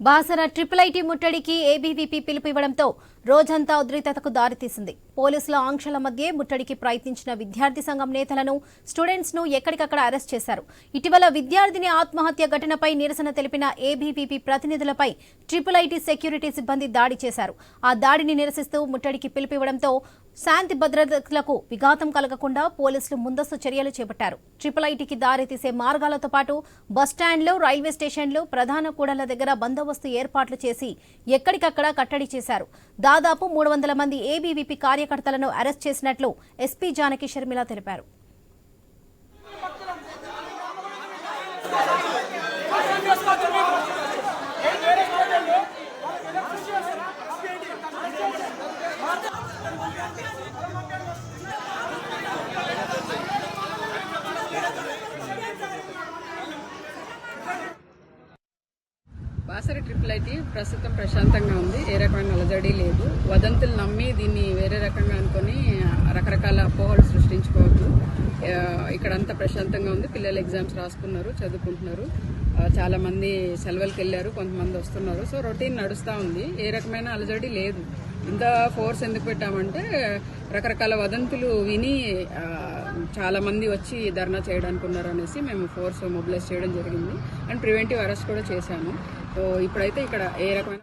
Basara triple IT ముట్టడికి ABVP పిలుపు ఇవ్వడంతో రోజంతా ఉద్రిక్తతకు దారితీసింది. పోలీసుల ఆంక్షల మధ్య ముట్టడికి ప్రయత్నించిన విద్యార్థి సంఘం నేతలను స్టూడెంట్స్ను ఎక్కడికక్కడ అరెస్ట్ చేశారు. ఇటీవల విద్యార్థిని ఆత్మహత్య ఘటనపై నిరసన తెలిపిన ఏబీవీపీ ప్రతినిధులపై ట్రిపుల్ ఐటీ సెక్యూరిటీ సిబ్బంది దాడి చేశారు. ఆ దాడిని నిరసిస్తూ ముట్టడికి పిలుపివ్వడంతో శాంతి భద్రతలకు విఘాతం కలగకుండా పోలీసులు ముందస్తు చర్యలు చేపట్టారు. ట్రిపుల్ ఐటీకి దారితీసే మార్గాలతో పాటు బస్టాండ్లు రైల్వే స్టేషన్లు ప్రధాన కూడళ్ళ దగ్గర బందోబస్తు ఏర్పాట్లు చేసి ఎక్కడికక్కడ కట్టడి చేశారు. దాదాపు మూడు వందల మంది ఏబీవీపీ కార్యకర్తలను అరెస్ట్ చేసినట్లు ఎస్పీ జానకి షర్మిల తెలిపారు. బాసర ట్రిపుల్ ఐటీ ప్రస్తుతం ప్రశాంతంగా ఉంది. ఏ రకమైన అలజడి లేదు. వదంతులు నమ్మి దీన్ని వేరే రకంగా అనుకొని రకరకాల అపోహలు సృష్టించుకోవద్దు. ఇక్కడ ఇక్కడంతా ప్రశాంతంగా ఉంది. పిల్లలు ఎగ్జామ్స్ రాసుకున్నారు చదువుకుంటున్నారు. చాలామంది సెలవులకు వెళ్ళారు కొంతమంది వస్తున్నారు. సో రొటీన్ నడుస్తూ ఉంది. ఏ రకమైన అలజడి లేదు. ఇంత ఫోర్స్ ఎందుకు పెట్టామంటే రకరకాల వదంతులు విని చాలా మంది వచ్చి ధర్నా చేయడానికి ఉన్నారు అనేసి మేము ఫోర్స్ మొబిలైజ్ చేయడం జరిగింది. అండ్ ప్రివెంటివ్ అరెస్ట్ కూడా చేశాము. సో ఇప్పుడైతే ఇక్కడ ఏ రకమైన